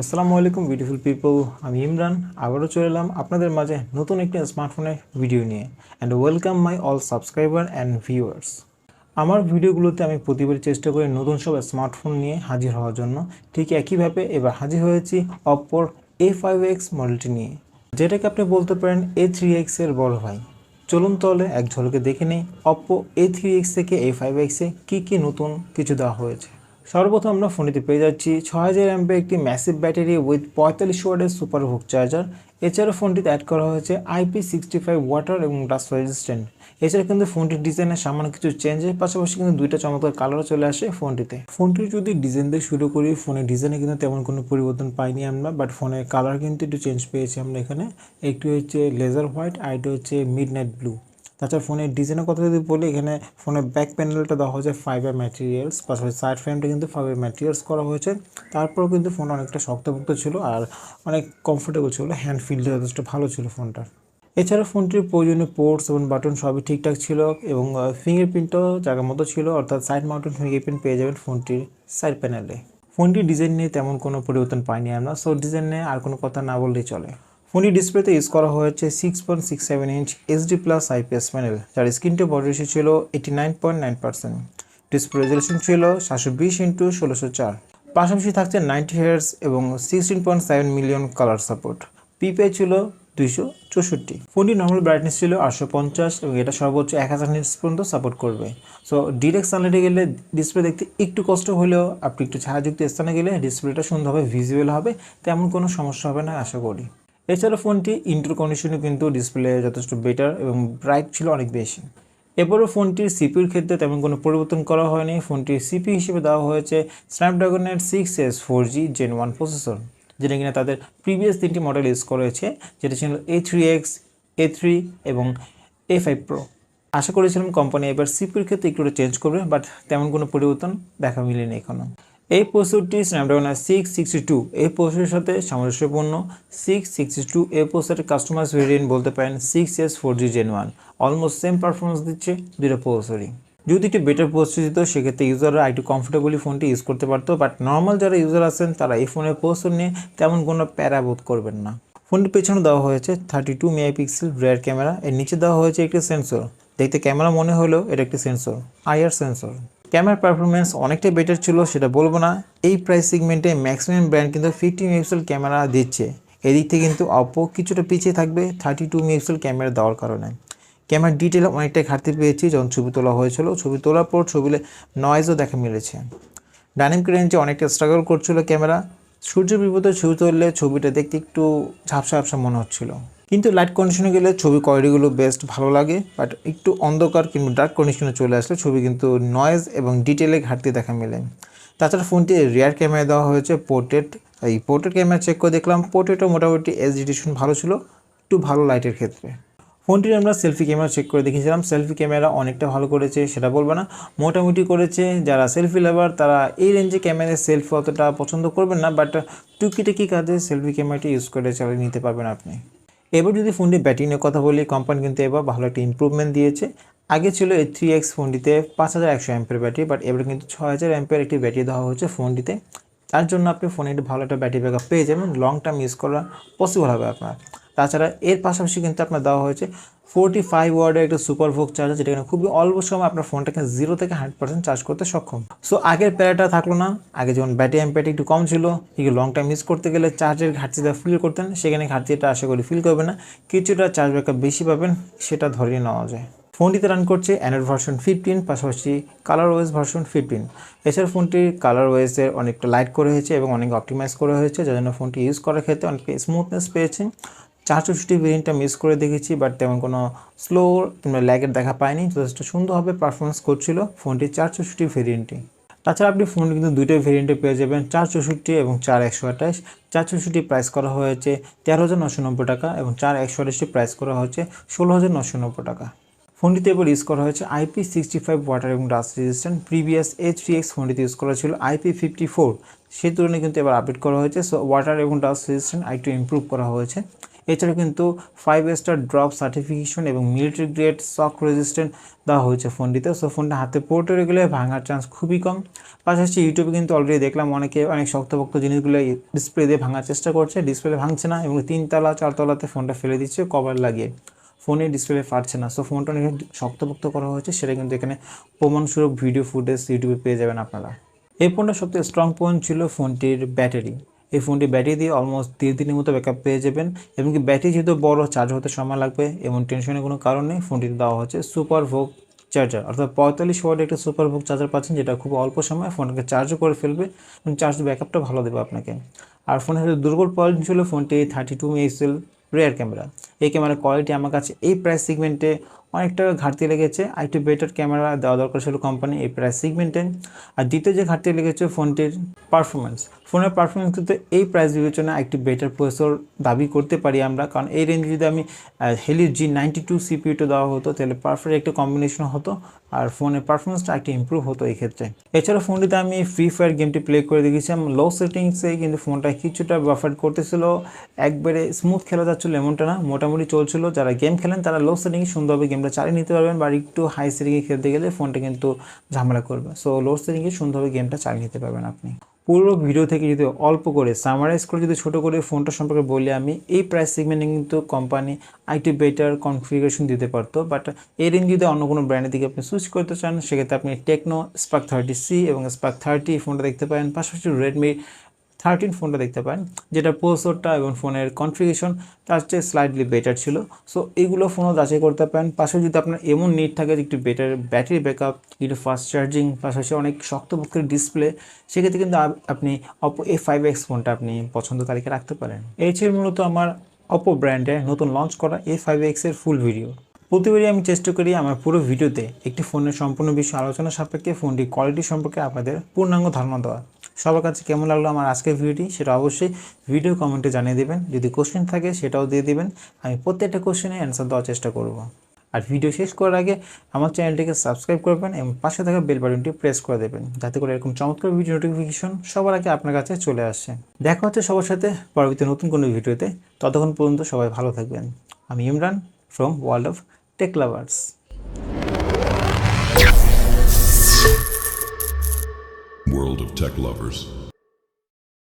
আসসালামু আলাইকুম beautiful people আমি ইমরান। আবারও চলে এলাম আপনাদের মাঝে নতুন একটি স্মার্টফোনের ভিডিও নিয়ে। And welcome my all subscriber and viewers আমার ভিডিওগুলোতে আমি প্রতিবার চেষ্টা করি নতুন সব স্মার্টফোন নিয়ে হাজির হওয়ার জন্য। ঠিক একইভাবে এবার হাজির হয়েছি অপ্পোর এ ফাইভ এক্স মডেলটি নিয়ে। যেটাকে আপনি বলতে পারেন এ থ্রি এক্সের বড় ভাই। চলুন তাহলে এক ঝলকে দেখে নেই অপ্পো এ থ্রি এক্স থেকে এ ফাইভ এক্সে কী কী নতুন কিছু দেওয়া হয়েছে। সর্বপ্রথম আমরা ফোনটিতে পেয়ে যাচ্ছি। ছ হাজার অ্যাম্পে একটি ম্যাসিভ ব্যাটারি উইথ পঁয়তাল্লিশ ওয়ার্ডের সুপার হুক চার্জার। এছাড়া ফোনটিতে অ্যাড করা হয়েছে আইপি সিক্সটি ফাইভ ওয়াটার এবং ডাস্ট রেজিস্ট্যান্ট এছাড়া কিন্তু ফোনটির ডিজাইনের সামান্য কিছু চেঞ্জের পাশাপাশি কিন্তু দুইটা চমৎকার কালারও চলে আসে ফোনটিতে। ফোনটির যদি ডিজাইন দিয়ে শুরু করি, ফোনের ডিজাইনে কিন্তু তেমন কোনো পরিবর্তন পাইনি আমরা বাট ফোনের কালার কিন্তু একটু চেঞ্জ পেয়েছি আমরা এখানে। একটি হচ্ছে লেজার হোয়াইট আর একটি হচ্ছে মিড নাইট ব্লু তাছাড়া ফোনের ডিজাইনের কথা যদি বলি, এখানে ফোনের ব্যাক প্যানেলটা দেওয়া হয়েছে ফাইবার ম্যাটেরিয়ালস পাশাপাশি সাইড ফ্রেমটা কিন্তু ফাইবার ম্যাটেরিয়ালস করা হয়েছে। তারপরেও কিন্তু ফোন অনেকটা শক্তপোক্ত ছিল আর অনেক কমফোর্টেবল ছিল হ্যান্ড ফিলটা যথেষ্ট ভালো ছিল ফোনটার। এছাড়া ফোনটির প্রয়োজনীয় পোর্টস এবং বাটন সবই ঠিকঠাক ছিল এবং ফিঙ্গারপ্রিন্টও জায়গার মতো ছিল, অর্থাৎ সাইড মাউন্টেন ফিঙ্গারপ্রিন্ট পেয়ে যাবেন ফোনটির সাইড প্যানেলে ফোনটির ডিজাইন নিয়ে তেমন কোনো পরিবর্তন পাইনি আমরা সো ডিজাইন নিয়ে আর কোনো কথা না বললেই চলে। ফোনটি ডিসপ্লেতে ইউজ করা হয়েছে six point six seven inch HD plus IPS panel যার স্ক্রিনটি বড় রেশিও ছিল eighty nine point nine percent display resolution ছিল সাতশো বিশ ইন্টু ষোলোশো চার। পাশাপাশি থাকছে নাইনটি হেয়ার্স এবং sixteen point seven million colour support PPI ছিল দুইশো চৌষট্টি। ফোনটি নর্মাল ব্রাইটনেস ছিল আটশো পঞ্চাশ এবং এটা সর্বোচ্চ এক হাজার নিটস পর্যন্ত সাপোর্ট করবে। সো ডিরেক্ট সানলাইটে গেলে ডিসপ্লে দেখতে একটু কষ্ট হলেও আপনি একটু ছায়াযুক্ত স্থানে গেলে ডিসপ্লেটা সুন্দরভাবে ভিজুয়াল হবে, তেমন কোনো সমস্যা হবে না, আশা করি। এছাড়া ফোনটি ইন্টার কন্ডিশনে কিন্তু ডিসপ্লে যথেষ্ট বেটার এবং ব্রাইট ছিল অনেক বেশি। এরপরও ফোনটির সিপির ক্ষেত্রে তেমন কোনো পরিবর্তন করা হয়নি। ফোনটির সিপি হিসেবে দেওয়া হয়েছে স্ন্যাপড্রাগনের six S four G gen one processor যেটা কিনা তাদের প্রিভিয়াস তিনটি মডেল ইউজ করেছে, যেটা ছিল A three X A three এবং এ ফাইভ প্রো আশা করেছিলাম কোম্পানি এবার সিপির ক্ষেত্রে একটু চেঞ্জ করবে বাট তেমন কোনো পরিবর্তন দেখা মিলেনি এখনও এই প্রসেসরটি স্ন্যাপড্রাগন সিক্স সিক্সটি টু এই প্রসেসরের সাথে সামঞ্জস্যপূর্ণ। সিক্স সিক্সটি টু এই প্রসেসরের কাস্টমাইজ ভেরিয়েন্ট বলতে পারেন six S four G gen one almost same performance দিচ্ছে দুটো প্রসেসরই যদি একটু বেটার প্রসেসর দিত, সেক্ষেত্রে ইউজাররা একটু কমফোর্টেবলি ফোনটি ইউজ করতে পারতো। বাট নর্মাল যারা ইউজার আছেন, তারা এই ফোনের প্রসেসর নিয়ে তেমন কোনো প্যারা বোধ করবেন না। ফোনটির পেছনে দেওয়া হয়েছে thirty two megapixel rear camera এর নিচে দেওয়া হয়েছে একটি সেন্সর দেখতে ক্যামেরা মনে হলেও এটা একটি sensor IR sensor camera performance অনেকটাই বেটার ছিল, সেটা বলব না। এই প্রাইস সেগমেন্টে ম্যাক্সিমাম ব্র্যান্ড কিন্তু ফিফটি মেগাপিক্সেল ক্যামেরা দিচ্ছে। এদিক থেকে কিন্তু অপো কিছুটা পিছিয়ে থাকবে থার্টি টু মেগাপিক্সেল ক্যামেরা দেওয়ার কারণে। ক্যামেরার ডিটেল অনেকটাই ঘাটতি পেয়েছি, যখন ছবি তোলা হয়েছিল। ছবি তোলার পর ছবিতে নয়েজও দেখা মিলেছে। ডাইনামিক রেঞ্জে অনেকটা স্ট্রাগল করছিল ক্যামেরা। সূর্য বিপদে ছবি তুললে ছবিটা দেখতে একটু ঝাপসা ঝাপসা মনে হচ্ছিল। কিন্তু লাইট কন্ডিশনে গেলে ছবি কোয়ালিটিগুলো বেস্ট ভালো লাগে। বাট একটু অন্ধকার কিংবা ডার্ক কন্ডিশনে চলে আসলে ছবি কিন্তু নয়েজ এবং ডিটেলে ঘাটতি দেখা মেলে। তাছাড়া ফোনটি রিয়ার ক্যামেরা দেওয়া হয়েছে পোর্ট্রেট এই পোর্ট্রেট ক্যামেরা চেক করে দেখলাম পোর্ট্রেটও মোটামুটি এসডিটেশন ভালো ছিল, একটু ভালো লাইটের ক্ষেত্রে। ফোনটির আমরা সেলফি ক্যামেরা চেক করে দেখেছিলাম সেলফি ক্যামেরা অনেকটা ভালো করেছে, সেটা বলব না। মোটামুটি করেছে, যারা সেলফি লাভার তারা এই রেঞ্জে ক্যামেরায় সেলফি অতটা পছন্দ করবেন না বাট টুকিটাকি কাজে সেলফি ক্যামেরাটি ইউজ করে চালিয়ে নিতে পারবেন আপনি। এবার যদি ফোনটি ব্যাটারি কথা বলি কোম্পানি কিন্তু এবার ভালো একটা ইম্প্রুভমেন্ট দিয়েছে। আগে ছিল এই থ্রি এক্স ফোনটিতে পাঁচ হাজার একশো অ্যাম্পের ব্যাটারি বাট এবার কিন্তু ছ হাজার অ্যাম্পের একটি ব্যাটারি দেওয়া হয়েছে ফোনটিতে তার জন্য আপনি ফোনে একটি ভালো একটা ব্যাটারি ব্যাকআপ পেয়ে যাবেন। লং টার্ম ইউজ করা পসিবল হবে আপনার। তাছাড়া এর পাশাপাশি কিন্তু আপনার দেওয়া হয়েছে ফোরটি ফাইভ ওয়ার্ডের একটা সুপার ভোক চার্জার যেটা কিনা খুবই অল্প সময় আপনার ফোনটাকে জিরো থেকে হান্ড্রেড পার্সেন্ট চার্জ করতে সক্ষম। সো আগের প্যারাটা থাকল না। আগে যেমন ব্যাটারি অ্যাম্পেয়ারটা একটু কম ছিল এগুলো লং টাইম ইউজ করতে গেলে চার্জের ঘাটতিটা ফিল করতেন, সেখানে ঘাটতিটা আশা করি ফিল করবে না। কিছুটা চার্জ ব্যাকআপ বেশি পাবেন, সেটা ধরিয়ে নেওয়া যায়। ফোনটিতে রান করছে অ্যান্ড্রয়েড ভার্সন ফিফটিন পাশাপাশি কালার ওয়েস ভার্সন ফিফটিন এছাড়া ফোনটির কালার ওয়েসের অনেকটা লাইট করে হয়েছে এবং অনেক অপটিমাইজ করা হয়েছে, যার জন্য ফোনটি ইউজ করার ক্ষেত্রে অনেকটা স্মুথনেস পেয়েছে। চার চৌষট্টি ভেরিয়েন্টটা মিস করে দেখেছি বাট তেমন কোনো স্লো কিংবা ল্যাগের দেখা পায়নি যথেষ্ট সুন্দরভাবে পারফরমেন্স করছিল ফোনটি চার চৌষট্টি ভেরিয়েন্টে তাছাড়া আপনি ফোন কিন্তু দুইটাই ভেরিয়েন্টে পেয়ে যাবেন চার চৌষট্টি এবং চার একশো আঠাশ। চার চৌষট্টি প্রাইস করা হয়েছে তেরো হাজার নশো নব্বই টাকা এবং চার একশো আঠাশটি প্রাইস করা হয়েছে ষোলো হাজার নশো নব্বই টাকা। ফোনটিতে এবার ইউজ করা হয়েছে আইপি সিক্সটি ফাইভ ওয়াটার এবং dust resistant previous H three X ফোনটিতে ইউজ করা ছিল আইপি ফিফটি ফোর সেই তুলনায় কিন্তু এবার আপডেট করা হয়েছে। সো ওয়াটার এবং ডাস্ট রেজিস্ট্যান্ট আরেকটু ইম্প্রুভ করা হয়েছে। এছাড়া কিন্তু ফাইভ স্টার ড্রপ সার্টিফিকেশন এবং মিলিটারি গ্রেড শক রেজিস্ট্যান্ট দেওয়া হয়েছে ফোনটিতে। সো ফোনটা হাতে পড়তে গেলে ভাঙার চান্স খুবই কম। পাশাপাশি ইউটিউবে কিন্তু অলরেডি দেখলাম অনেকে অনেক শক্তপোক্ত জিনিসগুলো ডিসপ্লে দিয়ে ভাঙার চেষ্টা করছে। ডিসপ্লে ভাঙছে না এবং তিনতলা চারতলাতে ফোনটা ফেলে দিচ্ছে কভার লাগিয়ে। ফোনে ডিসপ্লে ফাটছে না। সো ফোনটা অনেক শক্তপোক্ত করা হয়েছে, সেটা কিন্তু এখানে প্রমাণস্বরূপ ভিডিও ফুটেজ ইউটিউবে পেয়ে যাবেন আপনারা। এই ফোনটার সবথেকে স্ট্রং পয়েন্ট ছিল ফোনটির ব্যাটারি। এই ফোনটি ব্যাটারি দিয়ে অলমোস্ট তিন দিনের মতো ব্যাকআপ পেয়ে যাবেন এবং কি ব্যাটারি যেহেতু বড় চার্জ হতে সময় লাগবে এবং টেনশনের কোনো কারণ নেই। ফোনটিতে দেওয়া হচ্ছে সুপার ভোগ চার্জার অর্থাৎ পঁয়তাল্লিশ ওয়ার্ডের একটা সুপার ভোগ চার্জার পাচ্ছেন যেটা খুব অল্প সময় ফোনটাকে চার্জও করে ফেলবে এবং চার্জ ব্যাকআপটা ভালো দেবে আপনাকে। আর ফোনের সাথে দুর্বল পয়েন্ট ছিল ফোনটি thirty two megapixel rear camera এই ক্যামেরার কোয়ালিটি আমার কাছে এই প্রাইস সিগমেন্টে অনেকটা ঘাটতি লেগেছে। আরেকটু বেটার ক্যামেরা দেওয়া দরকার ছিল কোম্পানি এই প্রাইস সিগমেন্টে আর দ্বিতীয় যে ঘাটতি লেগেছে ফোনটির পারফরমেন্স ফোনের পারফরমেন্স কিন্তু এই প্রাইস বিবেচনায় একটি বেটার প্রসেসর দাবি করতে পারি আমরা। কারণ এই রেঞ্জে যদি আমি হেলির জি নাইনটি টু সিপিউটা দেওয়া হতো, তাহলে পারফেক্ট একটা কম্বিনেশন হতো। আর ফোনের পারফরমেন্সটা একটু ইম্প্রুভ হতো এই ক্ষেত্রে। এছাড়া ফোনটিতে আমি ফ্রি ফায়ার গেমটি প্লে করে দেখেছিলাম লো সেটিংসে কিন্তু ফোনটা কিছুটা বাফার করতেছিল। একবারে স্মুথ খেলা যাচ্ছিল এমনটা না। মোটামুটি চলছিল। যারা গেম খেলেন, তারা লো সেটিংয়ে সুন্দরভাবে গেমটা চালিয়ে নিতে পারবেন বা একটু হাই সেটিংয়ে খেলতে গেলে ফোনটা কিন্তু ঝামেলা করবে। সো লো সেটিংয়ে সুন্দরভাবে গেমটা চালিয়ে নিতে পারবেন আপনি। পুরো ভিডিও থেকে যদি অল্প করে সামারাইজ করে যদি ছোটো করে ফোনটা সম্পর্কে বলি আমি, এই প্রাইস সেগমেন্টে কিন্তু কোম্পানি আইটি বেটার কনফিগারেশন দিতে পারতো বাট এই রেঞ্জ যদি অন্য কোনো ব্র্যান্ডের দিকে আপনি সুইচ করতে চান, সেক্ষেত্রে আপনি টেকনো স্পার্ক থার্টি সি এবং স্পার্ক থার্টি ফোনটা দেখতে পারেন। পাশাপাশি রেডমি থার্টিন ফোনটা দেখতে পান যেটা প্রসেসরটা এবং ফোনের কনফিগারেশন, তার চেয়ে স্লাইডলি বেটার ছিল। সো এইগুলো ফোনও যাচাই করতে পারেন। পাশাপাশি যদি আপনার এমন নিড থাকে যে একটু বেটার ব্যাটারি ব্যাকআপ একটু ফাস্ট চার্জিং পাশাপাশি অনেক শক্তপক্ষের ডিসপ্লে সেক্ষেত্রে কিন্তু আপনি অপো এ ফাইভ এক্স ফোনটা আপনি পছন্দ তালিকা রাখতে পারেন। এই ছিল মূলত আমার অপো ব্র্যান্ডে নতুন লঞ্চ করা এ ফাইভ এক্সের ফুল ভিডিও প্রতিবারই আমি চেষ্টা করি আমার পুরো ভিডিওতে একটি ফোনের সম্পূর্ণ বিষয় আলোচনা সাপেক্ষে, ফোনটির কোয়ালিটি সম্পর্কে আপনাদের পূর্ণাঙ্গ ধারণা দেওয়া সবার কাছে কেমন লাগল আমার আজকের ভিডিওটি সেটা অবশ্যই ভিডিও কমেন্টে জানিয়ে দেবেন। যদি কোশ্চেন থাকে সেটাও দিয়ে দেবেন। আমি প্রত্যেকটা কোশ্চেনে অ্যান্সার দেওয়ার চেষ্টা করব। আর ভিডিও শেষ করার আগে আমার চ্যানেলটিকে সাবস্ক্রাইব করবেন এবং পাশে থাকা বেল বাটনটি প্রেস করে দেবেন। যাতে করে এরকম চমৎকার ভিডিও নোটিফিকেশন সবার আগে আপনার কাছে চলে আসে। দেখা হচ্ছে সবার সাথে পরবর্তী নতুন কোনো ভিডিওতে। ততক্ষণ পর্যন্ত সবাই ভালো থাকবেন। আমি Imran from World of Tech Lovers World of Tech Lovers.